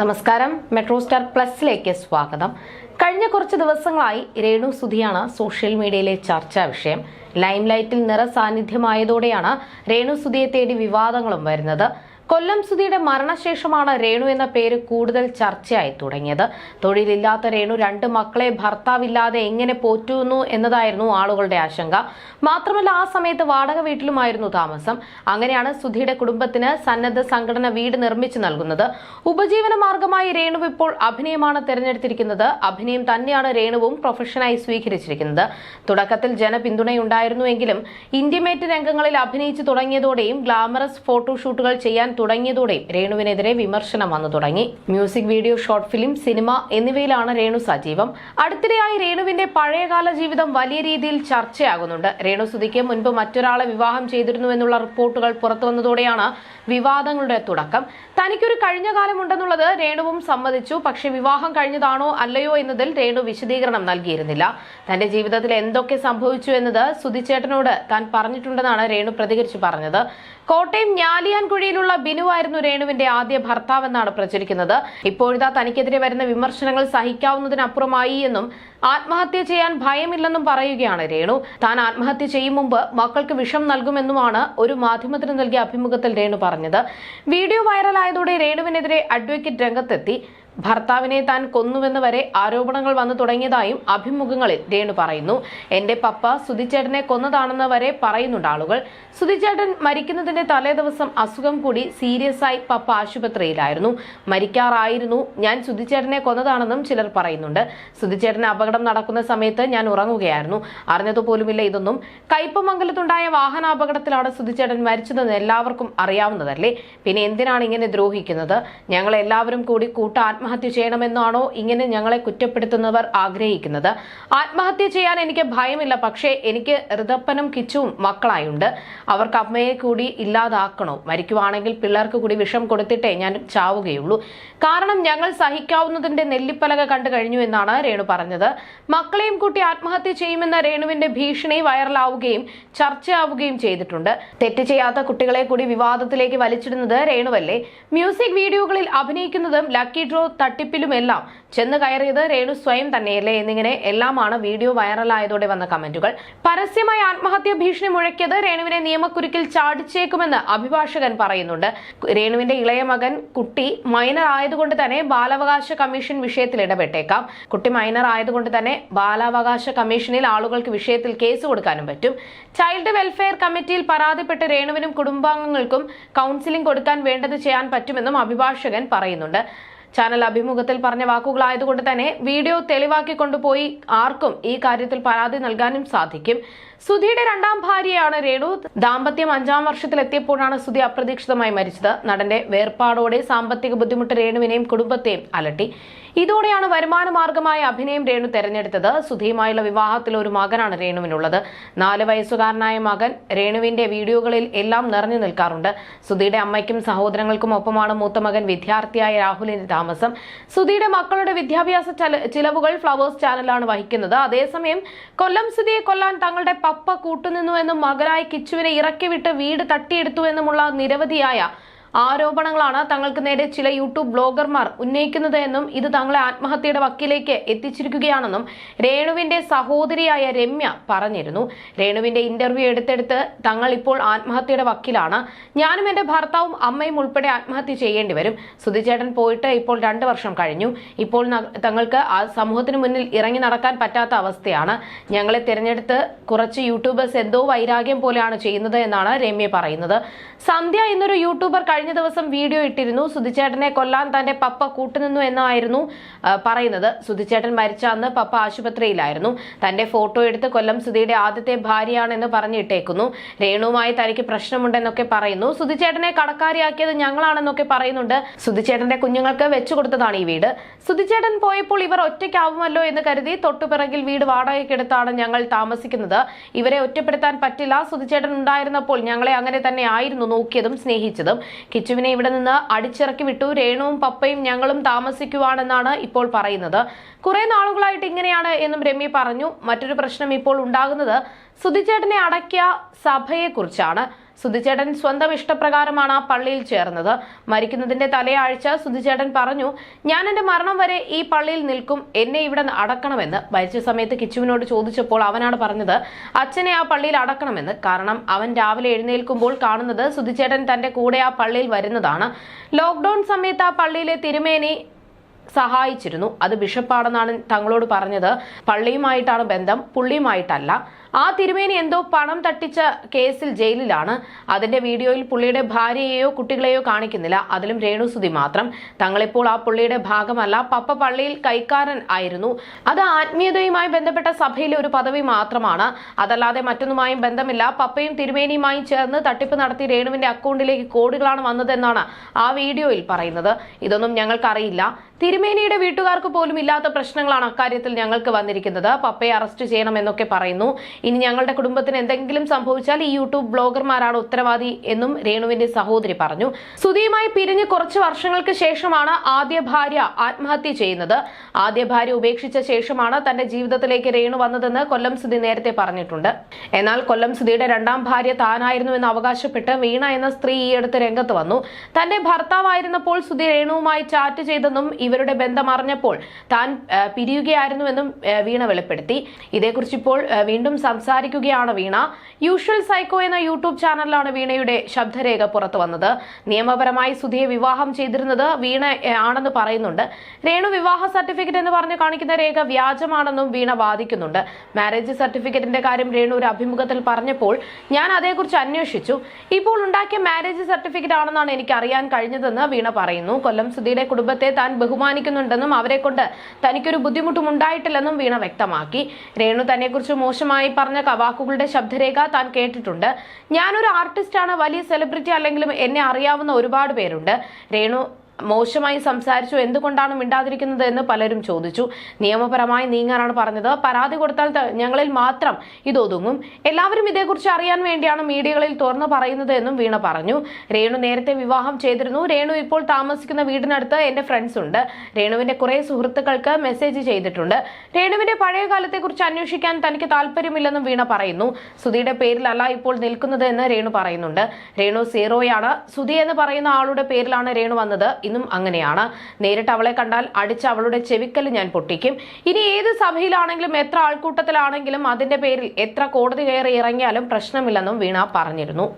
നമസ്കാരം. Metro star പ്ലസിലേക്ക് സ്വാഗതം. കഴിഞ്ഞ കുറച്ച് ദിവസങ്ങളായി രേണു സുധിയാണ് സോഷ്യൽ മീഡിയയിലെ ചർച്ചാ വിഷയം. ലൈംലൈറ്റിൽ നിറ സാന്നിധ്യമായതോടെയാണ് രേണു സുധിയെ തേടി വിവാദങ്ങളും വരുന്നത്. കൊല്ലം സുധിയുടെ മരണശേഷമാണ് രേണു എന്ന പേര് കൂടുതൽ ചർച്ചയായി തുടങ്ങിയത്. തൊഴിലില്ലാത്ത രേണു രണ്ട് മക്കളെ ഭർത്താവില്ലാതെ എങ്ങനെ പോറ്റുന്നു എന്നതായിരുന്നു ആളുകളുടെ ആശങ്ക. മാത്രമല്ല ആ സമയത്ത് വാടക വീട്ടിലുമായിരുന്നു താമസം. അങ്ങനെയാണ് സുധിയുടെ കുടുംബത്തിന് സന്നദ്ധ സംഘടന വീട് നിർമ്മിച്ചു നൽകുന്നത്. ഉപജീവന മാർഗമായി രേണു ഇപ്പോൾ അഭിനയമാണ് തിരഞ്ഞെടുത്തിരിക്കുന്നത്. അഭിനയം തന്നെയാണ് രേണുവും പ്രൊഫഷനായി സ്വീകരിച്ചിരിക്കുന്നത്. തുടക്കത്തിൽ ജനപിന്തുണയുണ്ടായിരുന്നുവെങ്കിലും ഇന്റിമേറ്റ് രംഗങ്ങളിൽ അഭിനയിച്ചു തുടങ്ങിയതോടെയും ഗ്ലാമറസ് ഫോട്ടോഷൂട്ടുകൾ ചെയ്യാൻ തുടങ്ങിയതോടെയും രേണുവിനെതിരെ വിമർശനം വന്നു തുടങ്ങി. Music video short film cinema എന്നിവയിലാണ് രേണു സജീവം. അടുത്തിടെയായി രേണുവിന്റെ പഴയകാല ജീവിതം വലിയ രീതിയിൽ ചർച്ചയാകുന്നുണ്ട്. രേണു സുധിക്ക് മുൻപ് മറ്റൊരാളെ വിവാഹം ചെയ്തിരുന്നു എന്നുള്ള റിപ്പോർട്ടുകൾ പുറത്തു വന്നതോടെയാണ് വിവാദങ്ങളുടെ തുടക്കം. തനിക്കൊരു കഴിഞ്ഞ കാലമുണ്ടെന്നുള്ളത് രേണുവും സമ്മതിച്ചു. പക്ഷേ വിവാഹം കഴിഞ്ഞതാണോ അല്ലയോ എന്നതിൽ രേണു വിശദീകരണം നൽകിയിരുന്നില്ല. തന്റെ ജീവിതത്തിൽ എന്തൊക്കെ സംഭവിച്ചു എന്നത് സുധിച്ചേട്ടനോട് താൻ പറഞ്ഞിട്ടുണ്ടെന്നാണ് രേണു പ്രതികരിച്ചു പറഞ്ഞത്. കോട്ടയം ഞാലിയാൻകുഴിയിലുള്ള ബിനുവായിരുന്നു രേണുവിന്റെ ആദ്യ ഭർത്താവെന്നാണ് പ്രചരിക്കുന്നത്. ഇപ്പോഴിതാ തനിക്കെതിരെ വരുന്ന വിമർശനങ്ങൾ സഹിക്കാവുന്നതിനപ്പുറമായി എന്നും ആത്മഹത്യ ചെയ്യാൻ ഭയമില്ലെന്നും പറയുകയാണ് രേണു. താൻ ആത്മഹത്യ ചെയ്യും മുമ്പ് മക്കൾക്ക് വിഷം നൽകുമെന്നുമാണ് ഒരു മാധ്യമത്തിന് നൽകിയ അഭിമുഖത്തിൽ രേണു പറഞ്ഞത്. വീഡിയോ വൈറലായതോടെ രേണുവിനെതിരെ അഡ്വക്കേറ്റ് രംഗത്തെത്തി. ഭർത്താവിനെ താൻ കൊന്നുവെന്ന് വരെ ആരോപണങ്ങൾ വന്നു തുടങ്ങിയതായും അഭിമുഖങ്ങളിൽ രേണു പറയുന്നു. എന്റെ പപ്പ സുധിച്ചേട്ടനെ കൊന്നതാണെന്ന് വരെ പറയുന്നുണ്ട് ആളുകൾ. സുധിച്ചേട്ടൻ മരിക്കുന്നതിന്റെ തലേ ദിവസം അസുഖം കൂടി സീരിയസ് ആയി പപ്പ ആശുപത്രിയിലായിരുന്നു. മരിക്കാറായിരുന്നു. ഞാൻ സുധിച്ചേട്ടനെ കൊന്നതാണെന്നും ചിലർ പറയുന്നുണ്ട്. സുധിച്ചേട്ടന് അപകടം നടക്കുന്ന സമയത്ത് ഞാൻ ഉറങ്ങുകയായിരുന്നു. അറിഞ്ഞതുപോലുമില്ല ഇതൊന്നും. കയ്പമംഗലത്തുണ്ടായ വാഹനാപകടത്തിലാണ് സുധിച്ചേട്ടൻ മരിച്ചതെന്ന് എല്ലാവർക്കും അറിയാവുന്നതല്ലേ? പിന്നെ എന്തിനാണ് ഇങ്ങനെ ദ്രോഹിക്കുന്നത്? ഞങ്ങൾ എല്ലാവരും കൂടി കൂട്ട ആത്മഹത്യ ചെയ്യണമെന്നാണോ ഇങ്ങനെ ഞങ്ങളെ കുറ്റപ്പെടുത്തുന്നവർ ആഗ്രഹിക്കുന്നത്? ആത്മഹത്യ ചെയ്യാൻ എനിക്ക് ഭയമില്ല. പക്ഷേ എനിക്ക് ഋതപ്പനും കിച്ചും മക്കളായുണ്ട്. അവർക്ക് അമ്മയെ കൂടി ഇല്ലാതാക്കണോ? മരിക്കുവാണെങ്കിൽ പിള്ളേർക്ക് കൂടി വിഷം കൊടുത്തിട്ടേ ഞാൻ ചാവുകയുള്ളൂ. കാരണം ഞങ്ങൾ സഹിക്കാവുന്നതിന്റെ നെല്ലിപ്പലക കണ്ടു കഴിഞ്ഞു എന്നാണ് രേണു പറഞ്ഞത്. മക്കളെയും കൂട്ടി ആത്മഹത്യ ചെയ്യുമെന്ന രേണുവിന്റെ ഭീഷണി വൈറലാവുകയും ചർച്ചയാവുകയും ചെയ്തിട്ടുണ്ട്. തെറ്റ് ചെയ്യാത്ത കുട്ടികളെ കൂടി വിവാദത്തിലേക്ക് വലിച്ചിടുന്നത് രേണുവല്ലേ? മ്യൂസിക് വീഡിയോകളിൽ അഭിനയിക്കുന്നതും ലക്കി ഡ്രോ തട്ടിപ്പിലുമെല്ലാം ചെന്ന് കയറിയത് രേണു സ്വയം തന്നെയല്ലേ എന്നിങ്ങനെ എല്ലാമാണ് വീഡിയോ വൈറലായതോടെ വന്ന കമന്റുകൾ. പരസ്യമായി ആത്മഹത്യ ഭീഷണി മുഴക്കിയത് രേണുവിനെ നിയമക്കുരുക്കിൽ ചാടിച്ചേക്കുമെന്ന് അഭിഭാഷകൻ പറയുന്നുണ്ട്. രേണുവിന്റെ ഇളയ മകൻ കുട്ടി മൈനർ ആയതുകൊണ്ട് തന്നെ ബാലാവകാശ കമ്മീഷൻ വിഷയത്തിൽ ഇടപെട്ടേക്കാം. കുട്ടി മൈനർ ആയതുകൊണ്ട് തന്നെ ബാലാവകാശ കമ്മീഷനിൽ ആളുകൾക്ക് വിഷയത്തിൽ കേസ് കൊടുക്കാനും പറ്റും. ചൈൽഡ് വെൽഫെയർ കമ്മിറ്റിയിൽ പരാതിപ്പെട്ട് രേണുവിനും കുടുംബാംഗങ്ങൾക്കും കൗൺസിലിംഗ് കൊടുക്കാൻ വേണ്ടത് ചെയ്യാൻ പറ്റുമെന്നും അഭിഭാഷകൻ പറയുന്നുണ്ട്. ചാനൽ അഭിമുഖത്തിൽ പറഞ്ഞ വാക്കുകളായതുകൊണ്ട് തന്നെ വീഡിയോ തെളിവാക്കി കൊണ്ടുപോയി ആർക്കും ഈ കാര്യത്തിൽ പരാതി നൽകാനും സാധിക്കും. സുധിയുടെ രണ്ടാം ഭാര്യയാണ് രേണു. ദാമ്പത്യം അഞ്ചാം വർഷത്തിലെത്തിയപ്പോഴാണ് സുധി അപ്രതീക്ഷിതമായി മരിച്ചത്. നടന്റെ വേർപാടോടെ സാമ്പത്തിക ബുദ്ധിമുട്ട് രേണുവിനെയും കുടുംബത്തെയും അലട്ടി. ഇതോടെയാണ് വരുമാന മാർഗമായ അഭിനയം രേണു തെരഞ്ഞെടുത്തത്. സുധിയുമായുള്ള വിവാഹത്തിൽ ഒരു മകനാണ് രേണുവിനുള്ളത്. നാല് വയസ്സുകാരനായ മകൻ രേണുവിന്റെ വീഡിയോകളിൽ എല്ലാം നിറഞ്ഞു നിൽക്കാറുണ്ട്. സുധിയുടെ അമ്മയ്ക്കും സഹോദരങ്ങൾക്കും ഒപ്പമാണ് മൂത്ത മകൻ വിദ്യാർത്ഥിയായ രാഹുലിന്റെ താമസം. സുധിയുടെ മക്കളുടെ വിദ്യാഭ്യാസ ചല- ചിലവുകൾ ഫ്ലവേഴ്സ് ചാനലാണ് വഹിക്കുന്നത്. അതേസമയം കൊല്ലം സുധിയെ കൊല്ലാൻ തങ്ങളുടെ പപ്പ കൂട്ടുനിന്നുവെന്നും മകനായി കിച്ചുവിനെ ഇറക്കിവിട്ട് വീട് തട്ടിയെടുത്തുവെന്നുമുള്ള നിരവധിയായ ആരോപണങ്ങളാണ് തങ്ങൾക്ക് നേരെ ചില യൂട്യൂബ് ബ്ലോഗർമാർ ഉന്നയിക്കുന്നത് എന്നും ഇത് തങ്ങളെ ആത്മഹത്യയുടെ വക്കിലേക്ക് എത്തിച്ചിരിക്കുകയാണെന്നും രേണുവിന്റെ സഹോദരിയായ രമ്യ പറഞ്ഞിരുന്നു. രേണുവിന്റെ ഇന്റർവ്യൂ എടുത്തെടുത്ത് തങ്ങൾ ഇപ്പോൾ ആത്മഹത്യയുടെ വക്കിലാണ്. ഞാനും എന്റെ ഭർത്താവും അമ്മയും ഉൾപ്പെടെ ആത്മഹത്യ ചെയ്യേണ്ടി വരും. സുധിചേട്ടൻ പോയിട്ട് ഇപ്പോൾ രണ്ട് വർഷം കഴിഞ്ഞു. ഇപ്പോൾ തങ്ങൾക്ക് ആ സമൂഹത്തിന് മുന്നിൽ ഇറങ്ങി നടക്കാൻ പറ്റാത്ത അവസ്ഥയാണ്. ഞങ്ങളെ തിരഞ്ഞെടുത്ത് കുറച്ച് യൂട്യൂബേഴ്സ് എന്തോ വൈരാഗ്യം പോലെയാണ് ചെയ്യുന്നത് എന്നാണ് രമ്യ പറയുന്നത്. സന്ധ്യ എന്നൊരു യൂട്യൂബർ ദിവസം വീഡിയോ ഇട്ടിരുന്നു. സുധിച്ചേട്ടനെ കൊല്ലാൻ തന്റെ പപ്പ കൂട്ടുനിന്നു എന്നായിരുന്നു പറയുന്നത്. സുധിച്ചേട്ടൻ മരിച്ച അന്ന് പപ്പ ആശുപത്രിയിലായിരുന്നു. തന്റെ ഫോട്ടോ എടുത്ത് കൊല്ലം സുധിയുടെ ആദ്യത്തെ ഭാര്യയാണെന്ന് പറഞ്ഞിട്ടേക്കുന്നു. രേണുവുമായി തനിക്ക് പ്രശ്നമുണ്ടെന്നൊക്കെ പറയുന്നു. സുധിച്ചേട്ടനെ കടക്കാരിയാക്കിയത് ഞങ്ങളാണെന്നൊക്കെ പറയുന്നുണ്ട്. സുധിച്ചേട്ടന്റെ കുഞ്ഞുങ്ങൾക്ക് വെച്ചു കൊടുത്തതാണ് ഈ വീട്. സുധിച്ചേട്ടൻ പോയപ്പോൾ ഇവർ ഒറ്റയ്ക്കാവുമല്ലോ എന്ന് കരുതി തൊട്ടുപിറകിൽ വീട് വാടകയ്ക്കെടുത്താണ് ഞങ്ങൾ താമസിക്കുന്നത്. ഇവരെ ഒറ്റപ്പെടുത്താൻ പറ്റില്ല. സുധിച്ചേട്ടൻ ഉണ്ടായിരുന്നപ്പോൾ ഞങ്ങളെ അങ്ങനെ തന്നെ ആയിരുന്നു നോക്കിയതും സ്നേഹിച്ചതും. കിച്ചുവിനെ ഇവിടെ നിന്ന് അടിച്ചിറക്കി വിട്ടു. രേണുവും പപ്പയും ഞങ്ങളും താമസിക്കുവാണെന്നാണ് ഇപ്പോൾ പറയുന്നത്. കുറെ നാളുകളായിട്ട് ഇങ്ങനെയാണ് എന്നും രമ്യ പറഞ്ഞു. മറ്റൊരു പ്രശ്നം ഇപ്പോൾ ഉണ്ടാകുന്നത്. സുധിച്ചേട്ടനെ അടക്കിയ സഭയെക്കുറിച്ചാണ്. സുധിച്ചേട്ടൻ സ്വന്തം ഇഷ്ടപ്രകാരമാണ് ആ പള്ളിയിൽ ചേർന്നത്. മരിക്കുന്നതിന്റെ തലയാഴ്ച സുധിച്ചേട്ടൻ പറഞ്ഞു ഞാൻ എന്റെ മരണം വരെ ഈ പള്ളിയിൽ നിൽക്കും. എന്നെ ഇവിടെ അടക്കണമെന്ന്. മരിച്ച സമയത്ത് കിച്ചുവിനോട് ചോദിച്ചപ്പോൾ അവനാണ് പറഞ്ഞത് അച്ഛനെ ആ പള്ളിയിൽ അടക്കണമെന്ന്. കാരണം അവൻ രാവിലെ എഴുന്നേൽക്കുമ്പോൾ കാണുന്നത് സുധിച്ചേട്ടൻ തന്റെ കൂടെ ആ പള്ളിയിൽ വരുന്നതാണ്. ലോക്ക്ഡൌൺ സമയത്ത് ആ പള്ളിയിലെ തിരുമേനി സഹായിച്ചിരുന്നു. അത് ബിഷപ്പാണെന്നാണ് തങ്ങളോട് പറഞ്ഞത്. പള്ളിയുമായിട്ടാണ് ബന്ധം പുള്ളിയുമായിട്ടല്ല. ആ തിരുമേനി എന്തോ പണം തട്ടിച്ച കേസിൽ ജയിലിലാണ്. അതിന്റെ വീഡിയോയിൽ പുള്ളിയുടെ ഭാര്യയെയോ കുട്ടികളെയോ കാണിക്കുന്നില്ല. അതിലും രേണുസുതി മാത്രം. തങ്ങളിപ്പോൾ ആ പുള്ളിയുടെ ഭാഗമല്ല. പപ്പ പള്ളിയിൽ കൈക്കാരൻ ആയിരുന്നു. അത് ആത്മീയതയുമായി ബന്ധപ്പെട്ട സഭയിലെ ഒരു പദവി മാത്രമാണ്. അതല്ലാതെ മറ്റൊന്നുമായും ബന്ധമില്ല. പപ്പയും തിരുമേനിയുമായും ചേർന്ന് തട്ടിപ്പ് നടത്തി രേണുവിന്റെ അക്കൗണ്ടിലേക്ക് കോടികളാണ് വന്നതെന്നാണ് ആ വീഡിയോയിൽ പറയുന്നത്. ഇതൊന്നും ഞങ്ങൾക്കറിയില്ല. തിരുമേനിയുടെ വീട്ടുകാർക്ക് പോലും ഇല്ലാത്ത പ്രശ്നങ്ങളാണ് അക്കാര്യത്തിൽ ഞങ്ങൾക്ക് വന്നിരിക്കുന്നത്. പപ്പയെ അറസ്റ്റ് ചെയ്യണമെന്നൊക്കെ പറയുന്നു. ഇനി ഞങ്ങളുടെ കുടുംബത്തിന് എന്തെങ്കിലും സംഭവിച്ചാൽ ഈ യൂട്യൂബ് ബ്ലോഗർമാരാണ് ഉത്തരവാദി എന്നും രേണുവിന്റെ സഹോദരി പറഞ്ഞു. സുധിയുമായി പിരിഞ്ഞ് കുറച്ച് വർഷങ്ങൾക്ക് ശേഷമാണ് ആദ്യ ഭാര്യ ആത്മഹത്യ ചെയ്യുന്നത്. ആദ്യ ഭാര്യ ഉപേക്ഷിച്ച ശേഷമാണ് തന്റെ ജീവിതത്തിലേക്ക് രേണു വന്നതെന്ന് കൊല്ലം സുധി നേരത്തെ പറഞ്ഞിട്ടുണ്ട്. എന്നാൽ കൊല്ലം സുധിയുടെ രണ്ടാം ഭാര്യ താനായിരുന്നു എന്ന് അവകാശപ്പെട്ട് വീണ എന്ന സ്ത്രീ ഈയടുത്ത് രംഗത്ത് വന്നു. തന്റെ ഭർത്താവായിരുന്നപ്പോൾ സുധി രേണുവുമായി ചാറ്റ് ചെയ്തെന്നും ഇവരുടെ ബന്ധം അറിഞ്ഞപ്പോൾ താൻ പിരിയുകയായിരുന്നുവെന്നും വീണ വെളിപ്പെടുത്തി. ഇതേക്കുറിച്ച് ഇപ്പോൾ വീണ്ടും സംസാരിക്കുകയാണ് വീണ. യൂഷ്വൽ സൈക്കോ എന്ന യൂട്യൂബ് ചാനലിലാണ് വീണയുടെ ശബ്ദരേഖ പുറത്തു വന്നത്. നിയമപരമായി സുധിയെ വിവാഹം ചെയ്തിരുന്നത് വീണ ആണെന്ന് പറയുന്നുണ്ട്. രേണു വിവാഹ സർട്ടിഫിക്കറ്റ് എന്ന് പറഞ്ഞ് കാണിക്കുന്ന രേഖ വ്യാജമാണെന്നും വീണ വാദിക്കുന്നുണ്ട്. മാരേജ് സർട്ടിഫിക്കറ്റിന്റെ കാര്യം രേണു ഒരു അഭിമുഖത്തിൽ പറഞ്ഞപ്പോൾ ഞാൻ അതേക്കുറിച്ച് അന്വേഷിച്ചു. ഇപ്പോൾ ഉണ്ടാക്കിയ മാരേജ് സർട്ടിഫിക്കറ്റ് ആണെന്നാണ് എനിക്ക് അറിയാൻ കഴിഞ്ഞതെന്ന് വീണ പറയുന്നു. കൊല്ലം സുധിയുടെ കുടുംബത്തെ താൻ ബഹുമാനിക്കുന്നുണ്ടെന്നും അവരെ കൊണ്ട് തനിക്കൊരു ബുദ്ധിമുട്ടും ഉണ്ടായിട്ടില്ലെന്നും വീണ വ്യക്തമാക്കി. രേണു തന്നെക്കുറിച്ച് മോശമായി പറഞ്ഞ വാക്കുകളുടെ ശബ്ദരേഖ താൻ കേട്ടിട്ടുണ്ട്. ഞാനൊരു ആർട്ടിസ്റ്റാണ് വലിയ സെലിബ്രിറ്റി അല്ലെങ്കിലും എന്നെ അറിയാവുന്ന ഒരുപാട് പേരുണ്ട്. രേണു മോശമായി സംസാരിച്ചു. എന്തുകൊണ്ടാണ് മിണ്ടാതിരിക്കുന്നത് എന്ന് പലരും ചോദിച്ചു. നിയമപരമായി നീങ്ങാനാണ് പറഞ്ഞത്. പരാതി കൊടുത്താൽ ഞങ്ങളിൽ മാത്രം ഇതൊതുങ്ങും. എല്ലാവരും ഇതേക്കുറിച്ച് അറിയാൻ വേണ്ടിയാണ് മീഡിയകളിൽ തുറന്നു പറയുന്നത് എന്നും വീണ പറഞ്ഞു. രേണു നേരത്തെ വിവാഹം ചെയ്തിരുന്നു. രേണു ഇപ്പോൾ താമസിക്കുന്ന വീടിനടുത്ത് എന്റെ ഫ്രണ്ട്സ് ഉണ്ട്. രേണുവിന്റെ കുറെ സുഹൃത്തുക്കൾക്ക് മെസ്സേജ് ചെയ്തിട്ടുണ്ട്. രേണുവിന്റെ പഴയ കാലത്തെക്കുറിച്ച് അന്വേഷിക്കാൻ തനിക്ക് താല്പര്യമില്ലെന്നും വീണ പറയുന്നു. സുധിയുടെ പേരിലല്ല ഇപ്പോൾ നിൽക്കുന്നത് എന്ന് രേണു പറയുന്നുണ്ട്. രേണു സീറോയാണ്. സുധി എന്ന് പറയുന്ന ആളുടെ പേരിലാണ് രേണു വന്നത്. ഇന്നും അങ്ങനെയാണ്. നേരിട്ട് അവളെ കണ്ടാൽ അടിച്ച് അവളുടെ ചെവിക്കൽ ഞാൻ പൊട്ടിക്കും. ഇനി ഏത് സഭയിലാണെങ്കിലും എത്ര ആൾക്കൂട്ടത്തിലാണെങ്കിലും അതിന്റെ പേരിൽ എത്ര കോടതി കയറി ഇറങ്ങിയാലും പ്രശ്നമില്ലെന്നും വീണ പറഞ്ഞിരുന്നു.